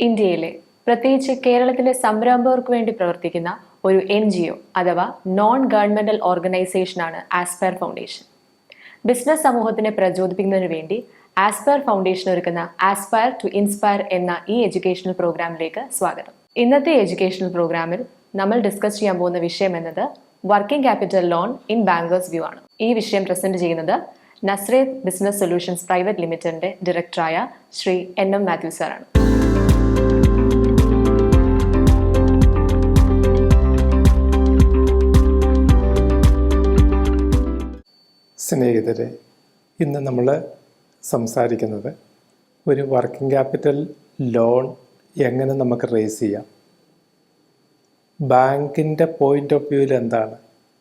ഇന്ത്യയിലെ പ്രത്യേകിച്ച് കേരളത്തിലെ സംരംഭകർക്ക് വേണ്ടി പ്രവർത്തിക്കുന്ന ഒരു എൻ ജി ഒ അഥവാ നോൺ ഗവൺമെന്റൽ ഓർഗനൈസേഷനാണ് ആസ്പയർ ഫൗണ്ടേഷൻ. ബിസിനസ് സമൂഹത്തിനെ പ്രചോദിപ്പിക്കുന്നതിന് വേണ്ടി ആസ്പയർ ഫൗണ്ടേഷൻ ഒരുക്കുന്ന ആസ്പയർ ടു ഇൻസ്പയർ എന്ന ഈ എഡ്യൂക്കേഷണൽ പ്രോഗ്രാമിലേക്ക് സ്വാഗതം. ഇന്നത്തെ എഡ്യൂക്കേഷണൽ പ്രോഗ്രാമിൽ നമ്മൾ ഡിസ്കസ് ചെയ്യാൻ പോകുന്ന വിഷയം എന്നത് working capital loan in bankers view ആണ്. ഈ വിഷയം പ്രസന്റ് ചെയ്യുന്നത് നസ്രേത് ബിസിനസ് സൊല്യൂഷൻസ് പ്രൈവറ്റ് ലിമിറ്റഡിന്റെ ഡയറക്ടറായ ശ്രീ എൻ എം മാത്യു സാറാണ്. സ്നേഹിതരെ ഇന്ന് നമ്മൾ സംസാരിക്കുന്നത് ഒരു വർക്കിംഗ് ക്യാപിറ്റൽ ലോൺ എങ്ങനെ നമുക്ക് റേസ് ചെയ്യാം. ബാങ്കിന്റെ പോയിന്റ് ഓഫ് വ്യൂവിൽ എന്താണ്?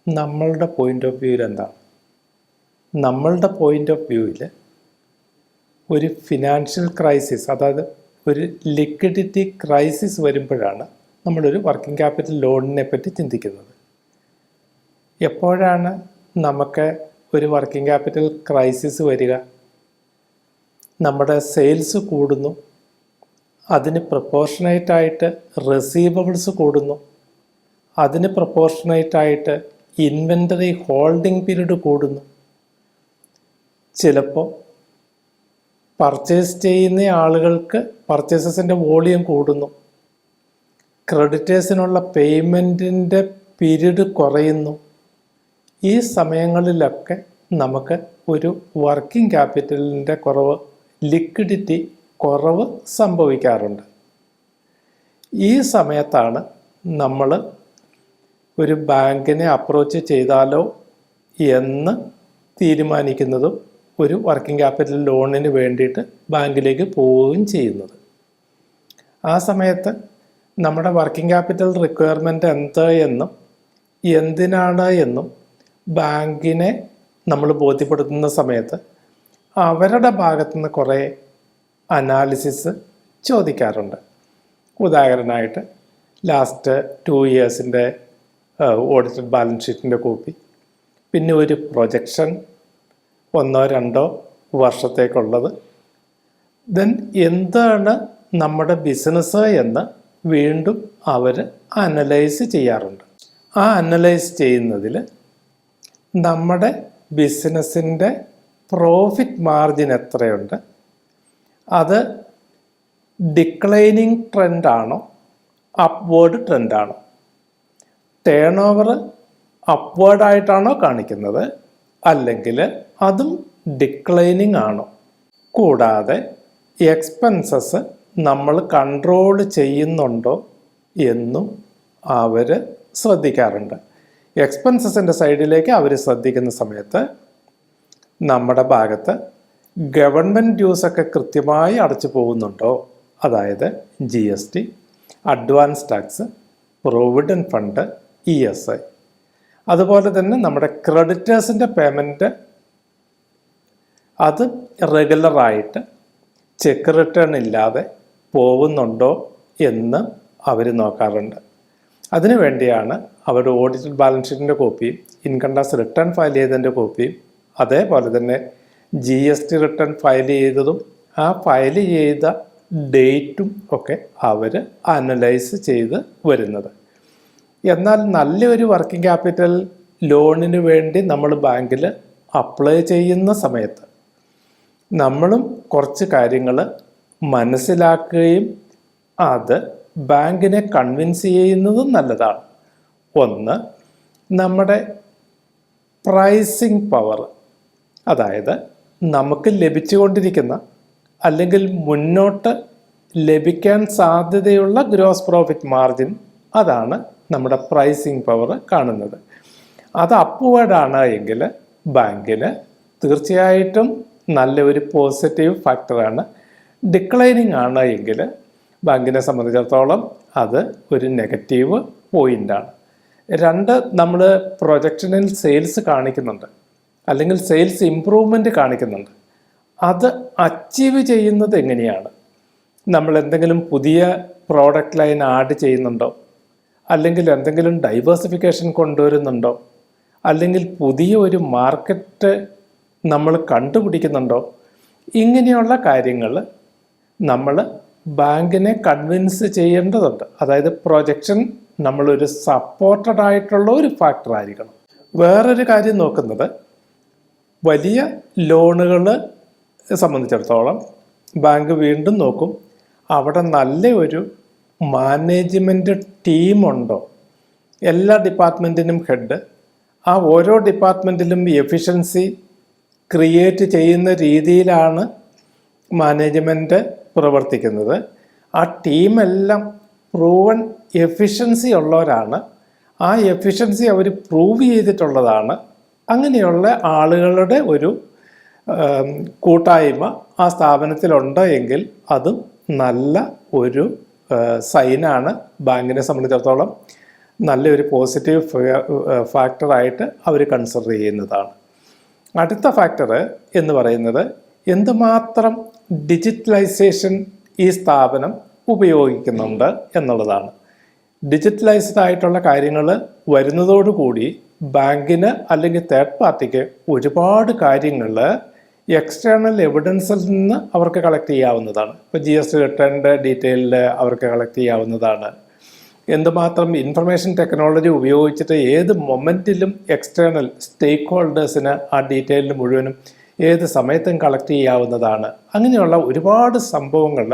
നമ്മളുടെ പോയിന്റ് ഓഫ് വ്യൂവിൽ എന്താണ്? നമ്മളുടെ പോയിന്റ് ഓഫ് വ്യൂവിൽ ഒരു ഫിനാൻഷ്യൽ ക്രൈസിസ് അതായത് ഒരു ലിക്വിഡിറ്റി ക്രൈസിസ് വരുമ്പോഴാണ് നമ്മളൊരു വർക്കിംഗ് ക്യാപിറ്റൽ ലോണിനെ പറ്റി ചിന്തിക്കുന്നത്. എപ്പോഴാണ് നമുക്ക് ഒരു വർക്കിംഗ് ക്യാപിറ്റൽ ക്രൈസിസ് വരിക. നമ്മുടെ സെയിൽസ് കൂടുന്നു. അതിന് പ്രപ്പോർഷനേറ്റ് ആയിട്ട് റെസീവബിൾസ് കൂടുന്നു. അതിന് പ്രപ്പോർഷനേറ്റ് ആയിട്ട് ഇൻവെന്ററി ഹോൾഡിംഗ് പീരീഡ് കൂടുന്നു. ചിലപ്പോൾ പർച്ചേസ് ചെയ്യുന്ന ആളുകൾക്ക് പർച്ചേസസിന്റെ വോളിയം കൂടുന്നു. ക്രെഡിറ്റേഴ്സിനുള്ള പേയ്മെന്റിന്റെ പീരീഡ് കുറയുന്നു. ഈ സമയങ്ങളിലൊക്കെ നമുക്ക് ഒരു വർക്കിംഗ് ക്യാപിറ്റലിന്റെ കുറവ് ലിക്വിഡിറ്റി കുറവ് സംഭവിക്കാറുണ്ട്. ഈ സമയത്താണ് നമ്മൾ ഒരു ബാങ്കിനെ അപ്രോച്ച് ചെയ്താലോ എന്ന് തീരുമാനിക്കുന്നതും ഒരു വർക്കിംഗ് ക്യാപിറ്റൽ ലോണിന് വേണ്ടിയിട്ട് ബാങ്കിലേക്ക് പോവുകയും ചെയ്യുന്നത്. ആ സമയത്ത് നമ്മുടെ വർക്കിംഗ് ക്യാപിറ്റൽ റിക്വയർമെന്റ് എന്ത് എന്നും എന്തിനാണ് എന്നും ബാങ്കിനെ നമ്മൾ ബോധ്യപ്പെടുത്തുന്ന സമയത്ത് അവരുടെ ഭാഗത്തു നിന്ന് കുറേ അനാലിസിസ് ചോദിക്കാറുണ്ട്. ഉദാഹരണമായിട്ട് ലാസ്റ്റ് ടു ഇയേഴ്സിന്റെ ഓഡിറ്റഡ് ബാലൻസ് ഷീറ്റിന്റെ കോപ്പി പിന്നെ ഒരു പ്രൊജക്ഷൻ ഒന്നോ രണ്ടോ വർഷത്തേക്കുള്ളത്. ദെൻ എന്താണ് നമ്മുടെ ബിസിനസ് എന്ന് വീണ്ടും അവർ അനലൈസ് ചെയ്യാറുണ്ട്. ആ അനലൈസ് ചെയ്യുന്നതിൽ നമ്മുടെ ബിസിനസ്സിന്റെ പ്രോഫിറ്റ് മാർജിൻ എത്രയുണ്ട്? അത് ഡിക്ലൈനിങ് ട്രെൻഡാണോ അപ്വേർഡ് ട്രെൻഡാണോ ടേൺ ഓവർ അപ്വേർഡായിട്ടാണോ കാണിക്കുന്നത്? അല്ലെങ്കിൽ അതും ഡിക്ലൈനിങ് ആണോ? കൂടാതെ എക്സ്പെൻസസ് നമ്മൾ കൺട്രോൾ ചെയ്യുന്നുണ്ടോ എന്നും അവർ ശ്രദ്ധിക്കാറുണ്ട്. എക്സ്പെൻസസിന്റെ സൈഡിലേക്ക് അവർ ശ്രദ്ധിക്കുന്ന സമയത്ത് നമ്മുടെ ഭാഗത്ത് ഗവൺമെന്റ് ഡ്യൂസ് ഒക്കെ കൃത്യമായി അടച്ചു പോകുന്നുണ്ടോ? അതായത് G S T advance tax provident fund E S I അതുപോലെ തന്നെ നമ്മുടെ ക്രെഡിറ്റേഴ്സിന്റെ പേയ്മെന്റ് അത് റെഗുലറായിട്ട് ചെക്ക് റിട്ടേൺ ഇല്ലാതെ പോകുന്നുണ്ടോ എന്ന് അവർ നോക്കാറുണ്ട്. അതിനു വേണ്ടിയാണ് അവരുടെ ഓഡിറ്റഡ് ബാലൻസ് ഷീറ്റിന്റെ കോപ്പിയും ഇൻകം ടാക്സ് റിട്ടേൺ ഫയൽ ചെയ്തതിന്റെ കോപ്പിയും അതേപോലെ തന്നെ G S T return file ചെയ്തതും ആ ഫയൽ ചെയ്ത ഡേറ്റും ഒക്കെ അവർ അനലൈസ് ചെയ്ത് വരുന്നത്. എന്നാൽ നല്ലൊരു വർക്കിംഗ് ക്യാപിറ്റൽ ലോണിന് വേണ്ടി നമ്മൾ ബാങ്കിൽ അപ്ലൈ ചെയ്യുന്ന സമയത്ത് നമ്മളും കുറച്ച് കാര്യങ്ങൾ മനസ്സിലാക്കുകയും അത് ബാങ്കിനെ കൺവിൻസ് ചെയ്യുന്നതും നല്ലതാണ്. ഒന്ന് നമ്മുടെ പ്രൈസിങ് പവർ അതായത് നമുക്ക് ലഭിച്ചുകൊണ്ടിരിക്കുന്ന അല്ലെങ്കിൽ മുന്നോട്ട് ലഭിക്കാൻ സാധ്യതയുള്ള ഗ്രോസ് പ്രോഫിറ്റ് മാർജിൻ അതാണ് നമ്മുടെ പ്രൈസിങ് പവർ കാണുന്നത്. അത് അപ്പുവേഡാണ് എങ്കിൽ ബാങ്കിന് തീർച്ചയായിട്ടും നല്ല ഒരു പോസിറ്റീവ് ഫാക്ടറാണ് ഡിക്ലൈനിങ് ആണ് എങ്കിൽ ബാങ്കിനെ സംബന്ധിച്ചിടത്തോളം അത് ഒരു നെഗറ്റീവ് പോയിന്റാണ് രണ്ട് നമ്മൾ പ്രൊജക്ഷനിൽ സെയിൽസ് കാണിക്കുന്നുണ്ട്. അല്ലെങ്കിൽ സെയിൽസ് ഇമ്പ്രൂവ്മെന്റ് കാണിക്കുന്നുണ്ട്. അത് അച്ചീവ് ചെയ്യുന്നത് എങ്ങനെയാണ്? നമ്മൾ എന്തെങ്കിലും പുതിയ പ്രോഡക്റ്റ് ലൈൻ ആഡ് ചെയ്യുന്നുണ്ടോ? അല്ലെങ്കിൽ എന്തെങ്കിലും ഡൈവേഴ്സിഫിക്കേഷൻ കൊണ്ടുവരുന്നുണ്ടോ? അല്ലെങ്കിൽ പുതിയ ഒരു മാർക്കറ്റ് നമ്മൾ കണ്ടുപിടിക്കുന്നുണ്ടോ? ഇങ്ങനെയുള്ള കാര്യങ്ങൾ നമ്മൾ ബാങ്കിനെ കൺവിൻസ് ചെയ്യേണ്ടതുണ്ട്. അതായത് പ്രൊജക്ഷൻ നമ്മളൊരു സപ്പോർട്ടഡ് ആയിട്ടുള്ള ഒരു ഫാക്ടർ ആയിരിക്കണം. വേറൊരു കാര്യം നോക്കുന്നത് വലിയ ലോണുകൾ സംബന്ധിച്ചിടത്തോളം ബാങ്ക് വീണ്ടും നോക്കും. അവിടെ നല്ല ഒരു മാനേജ്മെന്റ് ടീമുണ്ടോ എല്ലാ ഡിപ്പാർട്ട്മെന്റിനും ഹെഡ് ആ ഓരോ ഡിപ്പാർട്ട്മെന്റിലും എഫിഷ്യൻസി ക്രിയേറ്റ് ചെയ്യുന്ന രീതിയിലാണ് മാനേജ്മെന്റ് പ്രവർത്തിക്കുന്നത്. ആ ടീമെല്ലാം പ്രൂവൺ എഫിഷ്യൻസി ഉള്ളവരാണ്. ആ എഫിഷ്യൻസി അവർ പ്രൂവ് ചെയ്തിട്ടുള്ളതാണ്. അങ്ങനെയുള്ള ആളുകളുടെ ഒരു കൂട്ടായ്മ ആ സ്ഥാപനത്തിലുണ്ട് എങ്കിൽ അതും നല്ല ഒരു സൈനാണ് ബാങ്കിനെ സംബന്ധിച്ചിടത്തോളം നല്ലൊരു പോസിറ്റീവ് ഫാക്ടറായിട്ട് അവർ കൺസിഡർ ചെയ്യുന്നതാണ്. അടുത്ത ഫാക്ടർ എന്ന് പറയുന്നത് എന്തുമാത്രം ഡിജിറ്റലൈസേഷൻ ഈ സ്ഥാപനം ഉപയോഗിക്കുന്നുണ്ട് എന്നുള്ളതാണ്. ഡിജിറ്റലൈസ്ഡ് ആയിട്ടുള്ള കാര്യങ്ങൾ വരുന്നതോടുകൂടി ബാങ്കിന് അല്ലെങ്കിൽ തേർഡ് പാർട്ടിക്ക് ഒരുപാട് കാര്യങ്ങൾ എക്സ്റ്റേണൽ എവിഡൻസിൽ നിന്ന് അവർക്ക് കളക്ട് ചെയ്യാവുന്നതാണ്. ഇപ്പോൾ ജി എസ് ടി റിട്ടേണിന്റെ ഡീറ്റെയിലിൽ അവർക്ക് കളക്ട് ചെയ്യാവുന്നതാണ്. എന്തുമാത്രം ഇൻഫർമേഷൻ ടെക്നോളജി ഉപയോഗിച്ചിട്ട് ഏത് മൊമെന്റിലും എക്സ്റ്റേണൽ സ്റ്റേക്ക് ഹോൾഡേഴ്സിന് ആ ഡീറ്റെയിലിൽ മുഴുവനും ഏത് സമയത്തും കളക്ട് ചെയ്യാവുന്നതാണ്. അങ്ങനെയുള്ള ഒരുപാട് സംഭവങ്ങൾ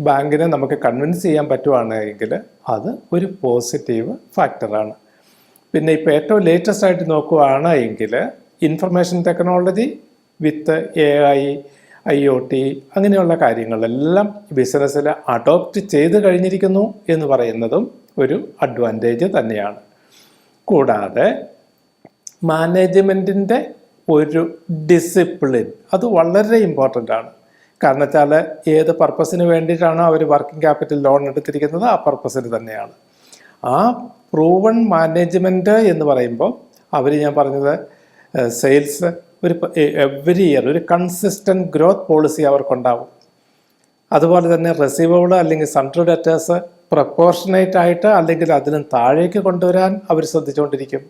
ബാങ്കിനെ നമുക്ക് കൺവിൻസ് ചെയ്യാൻ പറ്റുവാണെങ്കിൽ അത് ഒരു പോസിറ്റീവ് ഫാക്ടറാണ് പിന്നെ ഇപ്പോൾ ഏറ്റവും ലേറ്റസ്റ്റ് ആയിട്ട് നോക്കുകയാണ് എങ്കിൽ information technology with A I I O T അങ്ങനെയുള്ള കാര്യങ്ങളെല്ലാം ബിസിനസ്സിൽ അഡോപ്റ്റ് ചെയ്ത് കഴിഞ്ഞിരിക്കുന്നു എന്ന് പറയുന്നതും ഒരു അഡ്വാന്റേജ് തന്നെയാണ്. കൂടാതെ മാനേജ്മെന്റിന്റെ ഒരു ഡിസിപ്ലിൻ അത് വളരെ ഇമ്പോർട്ടന്റ് ആണ്. കാരണം വെച്ചാൽ ഏത് പർപ്പസിന് വേണ്ടിയിട്ടാണോ അവർ വർക്കിംഗ് ക്യാപിറ്റൽ ലോൺ എടുത്തിരിക്കുന്നത് ആ പർപ്പസിന് തന്നെയാണ്. ആ പ്രൂവൺ മാനേജ്മെന്റ് എന്ന് പറയുമ്പോൾ അവർ ഞാൻ പറഞ്ഞത് സെയിൽസ് ഒരു എവറി ഇയർ ഒരു കൺസിസ്റ്റന്റ് ഗ്രോത്ത് പോളിസി അവർക്കുണ്ടാവും അതുപോലെ തന്നെ റെസീവബിൾ അല്ലെങ്കിൽ സെൻട്രൽ ഡെറ്റേഴ്സ് പ്രപ്പോർഷനേറ്റ് ആയിട്ട് അല്ലെങ്കിൽ അതിലും താഴേക്ക് കൊണ്ടുവരാൻ അവർ ശ്രദ്ധിച്ചുകൊണ്ടിരിക്കും.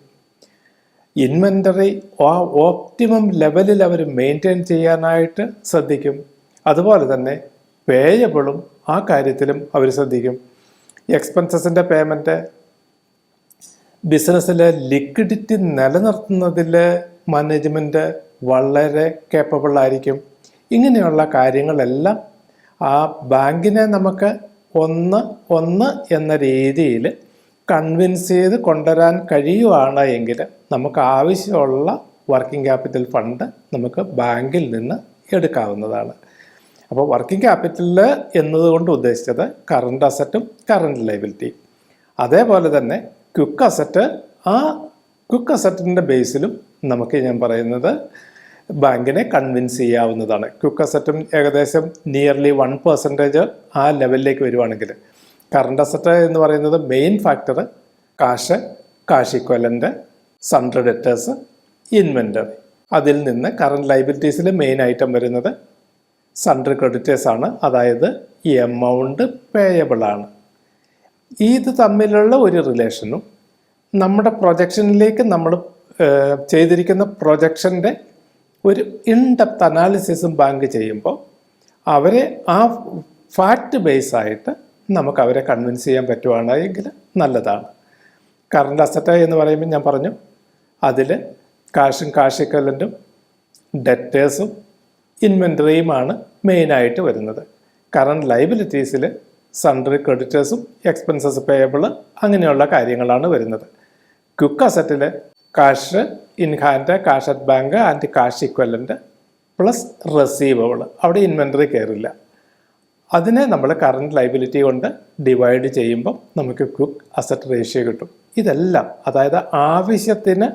ഇൻവെന്ററി ആ ഓപ്റ്റിമം ലെവലിൽ അവർ മെയിന്റെയിൻ ചെയ്യാനായിട്ട് ശ്രദ്ധിക്കും. അതുപോലെ തന്നെ പേയബിളും ആ കാര്യത്തിലും അവർ ശ്രദ്ധിക്കും. എക്സ്പെൻസസിന്റെ പേയ്മെന്റ് ബിസിനസ്സിലെ ലിക്വിഡിറ്റി നിലനിർത്തുന്നതിൽ മാനേജ്മെന്റ് വളരെ കേപ്പബിൾ ആയിരിക്കും. ഇങ്ങനെയുള്ള കാര്യങ്ങളെല്ലാം ആ ബാങ്കിനെ നമുക്ക് ഒന്ന് ഒന്ന് എന്ന രീതിയിൽ കൺവിൻസ് ചെയ്ത് കൊണ്ടുവരാൻ കഴിയുവാണ് എങ്കിൽ നമുക്ക് ആവശ്യമുള്ള വർക്കിംഗ് ക്യാപിറ്റൽ ഫണ്ട് നമുക്ക് ബാങ്കിൽ നിന്ന് എടുക്കാവുന്നതാണ്. അപ്പോൾ വർക്കിംഗ് ക്യാപിറ്റൽ എന്നതുകൊണ്ട് ഉദ്ദേശിച്ചത് കറണ്ട് അസറ്റും കറണ്ട് ലൈബിലിറ്റിയും അതേപോലെ തന്നെ ക്വിക്ക് അസറ്റ് ആ ക്വിക്ക് അസറ്റിന്റെ ബേസിലും നമുക്ക് ഞാൻ പറയുന്നത് ബാങ്കിനെ കൺവിൻസ് ചെയ്യാവുന്നതാണ്. ക്വിക്ക് അസറ്റും ഏകദേശം നിയർലി വൺ പെർസെന്റേജ് ആ ലെവലിലേക്ക് വരുവാണെങ്കിൽ കറണ്ട് അസറ്റ് എന്ന് പറയുന്നത് മെയിൻ ഫാക്ടർ കാശ് കാശ് ഇക്വലന്റ് സൺഡ്ര ഡെറ്റേഴ്സ് ഇൻവെന്ററി അതിൽ നിന്ന് കറണ്ട് ലൈബിലിറ്റീസിൽ മെയിൻ ഐറ്റം വരുന്നത് സൺഡ്രഡ് ക്രെഡിറ്റേഴ്സ് ആണ്. അതായത് എമൗണ്ട് പേയബിൾ ആണ്. ഇത് തമ്മിലുള്ള ഒരു റിലേഷനും നമ്മുടെ പ്രൊജക്ഷനിലേക്ക് നമ്മൾ ചെയ്തിരിക്കുന്ന പ്രൊജക്ഷന്റെ ഒരു ഇൻഡെപ്ത് അനാലിസിസും ബാങ്ക് ചെയ്യുമ്പോൾ അവരെ ആ ഫാക്റ്റ് ബേസ് ആയിട്ട് നമുക്ക് അവരെ കൺവിൻസ് ചെയ്യാൻ പറ്റുവാണ് എങ്കിൽ നല്ലതാണ്. കറണ്ട് അസറ്റ് എന്ന് പറയുമ്പോൾ ഞാൻ പറഞ്ഞു അതിൽ കാഷും കാഷ് ഇക്വലന്റും ഡെറ്റേഴ്സും ഇൻവെന്ററിയുമാണ് മെയിനായിട്ട് വരുന്നത്. കറണ്ട് ലൈബിലിറ്റീസിൽ സൺഡറി ക്രെഡിറ്റേഴ്സും എക്സ്പെൻസസ് പേയബിൾ അങ്ങനെയുള്ള കാര്യങ്ങളാണ് വരുന്നത്. Quick അസറ്റിൽ cash in hand cash at bank and cash equivalent plus receivable അവിടെ ഇൻവെന്ററി കയറില്ല. അതിനെ നമ്മൾ കറണ്ട് ലൈബിലിറ്റി കൊണ്ട് ഡിവൈഡ് ചെയ്യുമ്പം നമുക്ക് ക്വിക്ക് അസറ്റ് റേഷ്യോ കിട്ടും. ഇതെല്ലാം അതായത് ആവശ്യത്തിന്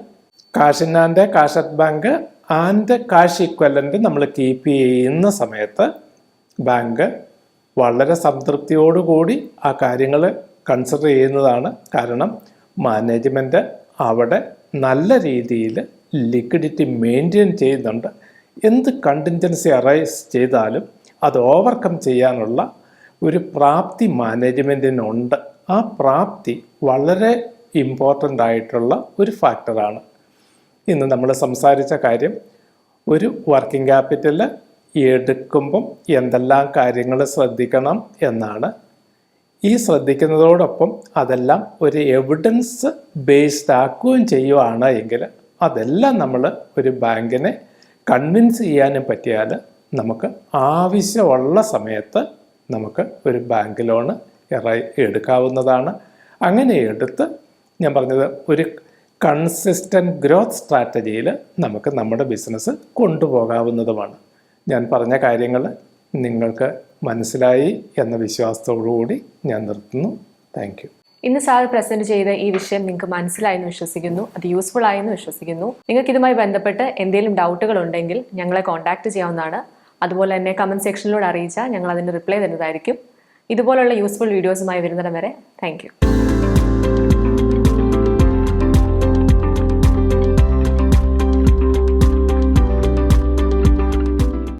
കാഷിനാന്റെ cash at bank and cash equivalent നമ്മൾ കീപ്പ് ചെയ്യുന്ന സമയത്ത് ബാങ്ക് വളരെ സംതൃപ്തിയോടുകൂടി ആ കാര്യങ്ങൾ കൺസിഡർ ചെയ്യുന്നതാണ്. കാരണം മാനേജ്മെന്റ് അവിടെ നല്ല രീതിയിൽ ലിക്വിഡിറ്റി മെയിന്റെയിൻ ചെയ്യുന്നുണ്ട്. എന്ത് കണ്ടിൻജൻസി അറൈസ് ചെയ്താലും അത് ഓവർകം ചെയ്യാനുള്ള ഒരു പ്രാപ്തി മാനേജ്മെന്റിനുണ്ട് ആ പ്രാപ്തി വളരെ ഇമ്പോർട്ടന്റ് ആയിട്ടുള്ള ഒരു ഫാക്ടറാണ് ഇന്ന് നമ്മൾ സംസാരിച്ച കാര്യം ഒരു വർക്കിംഗ് ക്യാപിറ്റൽ എടുക്കുമ്പം എന്തെല്ലാം കാര്യങ്ങൾ ശ്രദ്ധിക്കണം എന്നാണ്. ഈ ശ്രദ്ധിക്കുന്നതോടൊപ്പം അതെല്ലാം ഒരു എവിഡൻസ് ബേസ്ഡ് ആക്കുകയും ചെയ്യുകയാണ് എങ്കിൽ അതെല്ലാം നമ്മൾ ഒരു ബാങ്കിനെ കൺവിൻസ് ചെയ്യാനും പറ്റിയാൽ നമുക്ക് ആവശ്യമുള്ള സമയത്ത് നമുക്ക് ഒരു ബാങ്ക് ലോണ് എടുക്കാവുന്നതാണ്. അങ്ങനെ എടുത്ത് ഞാൻ പറഞ്ഞത് ഒരു കൺസിസ്റ്റന്റ് ഗ്രോത്ത് സ്ട്രാറ്റജിയിൽ നമുക്ക് നമ്മുടെ ബിസിനസ് കൊണ്ടുപോകാവുന്നതുമാണ്. ഞാൻ പറഞ്ഞ കാര്യങ്ങൾ നിങ്ങൾക്ക് മനസ്സിലായി എന്ന വിശ്വാസത്തോടുകൂടി ഞാൻ നിർത്തുന്നു. താങ്ക് ഇന്ന് സാർ പ്രസന്റ് ചെയ്ത ഈ വിഷയം നിങ്ങൾക്ക് മനസ്സിലായെന്ന് വിശ്വസിക്കുന്നു. അത് യൂസ്ഫുൾ ആയെന്ന് വിശ്വസിക്കുന്നു. നിങ്ങൾക്ക് ഇതുമായി ബന്ധപ്പെട്ട് എന്തെങ്കിലും ഡൗട്ടുകൾ ഉണ്ടെങ്കിൽ ഞങ്ങളെ കോൺടാക്ട് ചെയ്യാവുന്നതാണ്. അതുപോലെ തന്നെ കമന്റ് സെക്ഷനിലൂടെ അറിയിച്ചാൽ ഞങ്ങൾ അതിന് റിപ്ലൈ തരുന്നതായിരിക്കും. ഇതുപോലുള്ള യൂസ്ഫുൾ വീഡിയോസുമായി വരുന്നിടം വരെ താങ്ക്